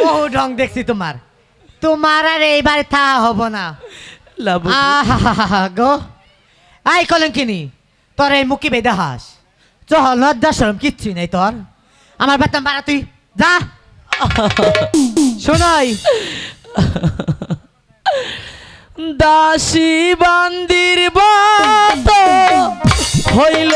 বহু ঢং দেখছি তোমার। তোমার আর এইবারে থা হব না। গো। আই কলঙ্কিনি তোর এই মুখি বেদে হাস। চহল লজ্জা সরম কিচ্ছু নেই তোর। আমার বেতন বাড়া তুই যা। শোনাই। দাসী বান্দির বাত হইল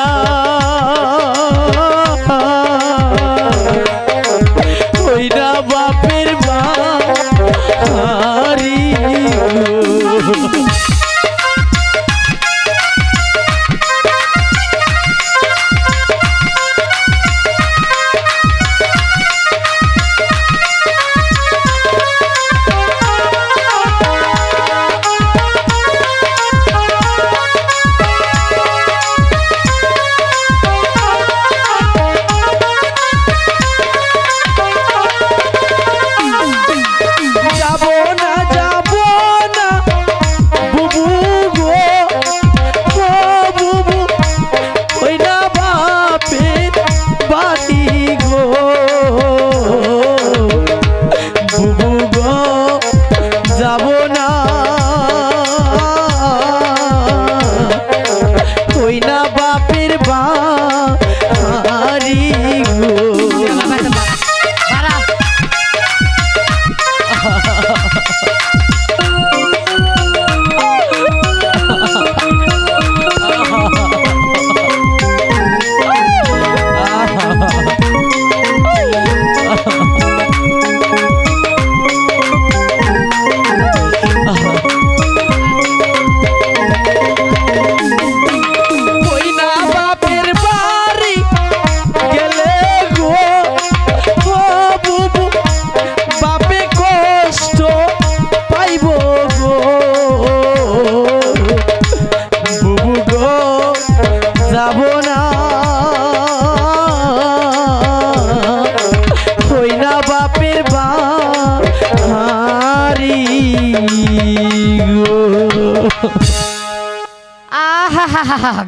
না বাপের ha ha আমার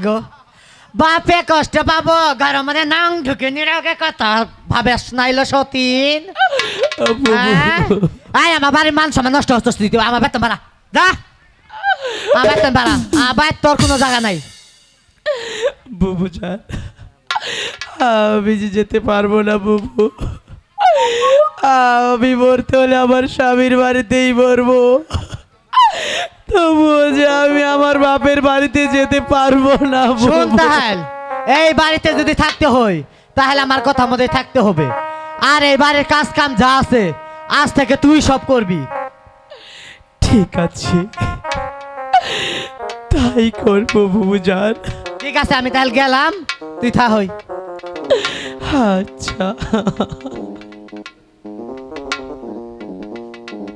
গো বাপে কষ্ট পাবো মধ্যে নাং ঢুকে নিরাগে কথা ভাবে স্নাইল সতীন? আয় আমার বাড়ির মান সম্মান নষ্ট হচ্ছে স্থিতি আমার বেতন বাড়া যা। আমার বেতন বাড়া আবার তোর কোনো জায়গা নাই। বুবু জান আমি যে যেতে পারব না বুবু। আমি মরতে হলে আমার স্বামীর বাড়িতেই মরবো। তবুও যে আমি আমার বাপের বাড়িতে যেতে পারব না শোন। তাহলে এই বাড়িতে যদি থাকতে হয় তাহলে আমার কথা মতো থাকতে হবে। আর এই বাড়ির কাজ কাম যা আছে আজ থেকে তুই সব করবি। ঠিক আছে। তাই করব বুবু ঠিক আছে আমি তাহলে গেলাম। তুই থা হই। আচ্ছা।